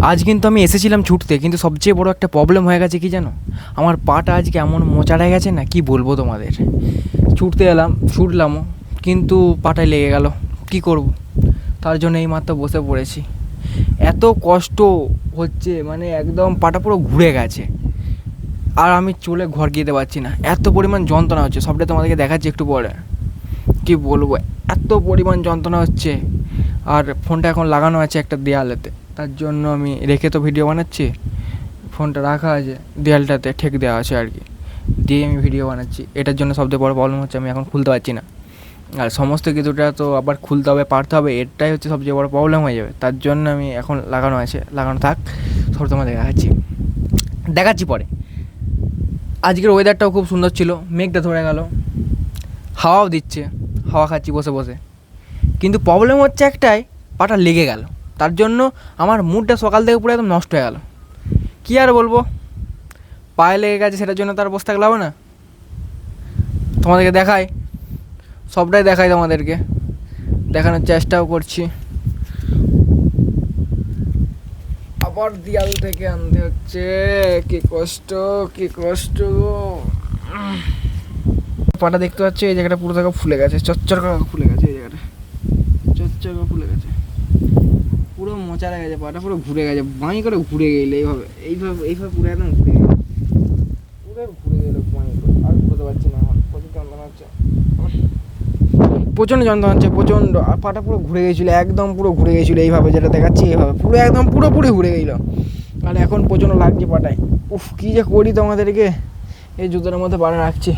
আজ কিন্তু আমি এসেছিলাম ছুটতে, কিন্তু সবচেয়ে বড় একটা প্রবলেম হয়ে গেছে কি জানো? আমার পাটা আজকে এমন মোচাড়া গেছে না কি বলব তোমাদের? ছুটতে এলাম, ছুটলামও, কিন্তু পাটায় লেগে গেল। কি করব? তার জন্য এই মাত্র বসে পড়েছি। এত কষ্ট হচ্ছে মানে একদম পাটা পুরো ঘুরে গেছে। আর আমি চলে ঘর গিয়ে পারছি না। এত পরিমাণ যন্ত্রণা হচ্ছে, সবটা তোমাদেরকে দেখাচ্ছি একটু পরে। কি বলব? এত পরিমাণ যন্ত্রণা হচ্ছে। আর ফোনটা এখন লাগানো আছে একটা দেয়ালেতে। তার জন্য আমি রেখে তো ভিডিও বানাচ্ছি। ফোনটা রাখা আছে, দেয়ালটাতে ঠেক দেওয়া আছে আর কি। দিয়ে আমি ভিডিও বানাচ্ছি। এটার জন্য সবথেকে বড় প্রবলেম হচ্ছে আমি এখন খুলতে পারছি না। আর সমস্ত কিছুটা তো আবার খুলতে হবে, পারতে হবে এটাই হচ্ছে সবচেয়ে বড় প্রবলেম হয়ে যাবে। তার জন্য আমি এখন লাগানো আছে, লাগানো থাক সব তোমাদের দেখাচ্ছি। দেখাচ্ছি পরে। আজকের ওয়েদারটাও খুব সুন্দর ছিল, মেঘটা ধরে গেল। হাওয়াও দিচ্ছে, হাওয়া খাচ্ছি বসে বসে। কিন্তু প্রবলেম হচ্ছে একটাই, পাটা লেগে গেল। তার জন্য আমার মুডটা সকাল থেকে পুরো একদম নষ্ট হয়ে গেল। কী আর বলব? পায়ে লেগে গেছে সেটার জন্য তার বসে থাকলে হবে না। তোমাদেরকে দেখাই। সবটাই দেখাই তোমাদেরকে। দেখানোর চেষ্টাও করছি। আবার দেয়াল থেকে আনতে হচ্ছে। কি কষ্ট কি কষ্ট পাটা দেখতে পাচ্ছ? এই জায়গাটা পুরো জায়গা ফুলে গেছে। চচ্চর ফুলে গেছে এই জায়গাটা। চচ্চর ফুলে গেছে। পুরো মোচারা গেছে, পাটা পুরো ঘুরে গেছে, বাঁই করে ঘুরে গেলে এইভাবে এইভাবে এইভাবে পুরো একদম ঘুরে গেছে। পুরো ঘুরে গেল বাঁই করে, আর ঘুরতে পারছি না এখন, প্রচুর যন্ত্রণা হচ্ছে। প্রচণ্ড যন্ত্রণা হচ্ছে প্রচণ্ড আর পাটা পুরো ঘুরে গেছিল, একদম পুরো ঘুরে গেছিল, এইভাবে যেটা দেখাচ্ছি এইভাবে, পুরো একদম পুরোপুরি ঘুরে গেছিল আর এখন প্রচণ্ড লাগছে পাটায়। উফ, কী যে করি তোমাদেরকে, এই জুতোর মধ্যে পাড়া রাখছি।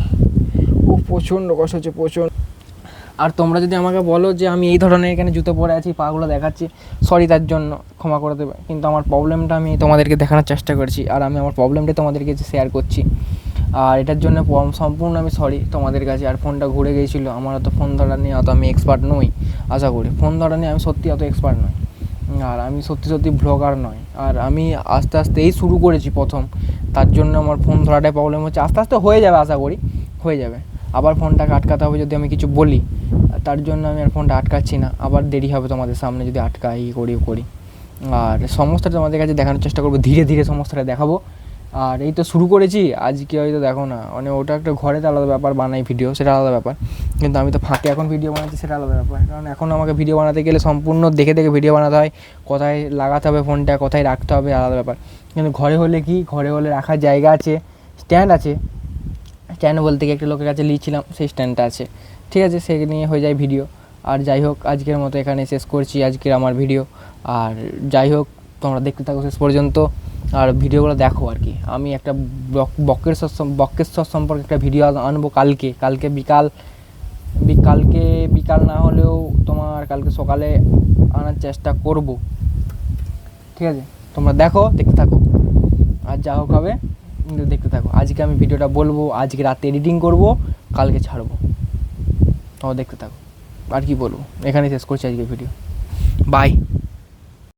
ও প্রচণ্ড কষ্ট হচ্ছে প্রচণ্ড আর তোমরা যদি আমাকে বলো যে আমি এই ধরনের এখানে জুতো পরে আছি, পাগুলো দেখাচ্ছি সরি তার জন্য, ক্ষমা করে দেবে। কিন্তু আমার প্রবলেমটা আমি তোমাদেরকে দেখানোর চেষ্টা করছি, আর আমি আমার প্রবলেমটা তোমাদেরকে শেয়ার করছি। আর এটার জন্য সম্পূর্ণ আমি সরি তোমাদের কাছে, আর ফোনটা ঘুরে গিয়েছিল আমার অত ফোন ধরা নিয়ে অত আমি এক্সপার্ট নই, আশা করি। ফোন ধরা নিয়ে আমি সত্যি অত এক্সপার্ট নই। আর আমি সত্যি সত্যি ব্লগার নয় আর আমি আস্তে আস্তে এই শুরু করেছি প্রথম, তার জন্য আমার ফোন ধরাটাই প্রবলেম হচ্ছে। আস্তে আস্তে হয়ে যাবে, আশা করি, হয়ে যাবে। আবার ফোনটাকে আটকাতে হবে যদি আমি কিছু বলি। তার জন্য আমি আর ফোনটা আটকাচ্ছি না। আবার দেরি হবে তোমাদের সামনে যদি আটকাই করি করি। আর সমস্তটা তোমাদের কাছে দেখানোর চেষ্টা করব। ধীরে ধীরে সমস্তটা দেখাবো। আর এই তো শুরু করেছি। আজকে হয়তো দেখো না মানে ওটা একটা ঘরেতে আলাদা ব্যাপার, বানাই ভিডিও, সেটা আলাদা ব্যাপার। কিন্তু আমি তো ফাঁকে এখন ভিডিও বানাচ্ছি, সেটা আলাদা ব্যাপার। কারণ এখন আমাকে ভিডিও বানাতে গেলে সম্পূর্ণ দেখে দেখে ভিডিও বানাতে হয়। কোথায় লাগাতে হবে ফোনটা, কোথায় রাখতে হবে, আলাদা ব্যাপার। কিন্তু ঘরে হলে কি? ঘরে হলে রাখার জায়গা আছে স্ট্যান্ড আছে। স্ট্যান্ড বলতে গিয়ে একটা লোকের কাছে নিয়েছিলাম সেই স্ট্যান্ডটা আছে। ঠিক আছে, সে নিয়ে হয়ে যায় ভিডিও আর যাই হোক, আজকের মতো এখানে শেষ করছি আজকের আমার ভিডিও আর যাই হোক, তোমরা দেখতে থাকো শেষ পর্যন্ত। আর ভিডিওগুলো দেখো আর কি। আমি একটা বক- বক্রেশ্বর সম- বক্রেশ্বর সম্পর্কে একটা ভিডিও আনব কালকে। কালকে বিকাল বি- কালকে বিকাল না হলেও তোমার কালকে সকালে আনার চেষ্টা করব। ঠিক আছে, তোমরা দেখো, দেখতে থাকো। আর যা হোক হবে। দেখতে থাকো। আজকে আমি ভিডিওটা বলব, আজকে রাতে এডিটিং করব, কালকে ছাড়বো। তাও দেখতে থাকো। আর কি বলব? এখানেই শেষ করছি আজকে ভিডিও বাই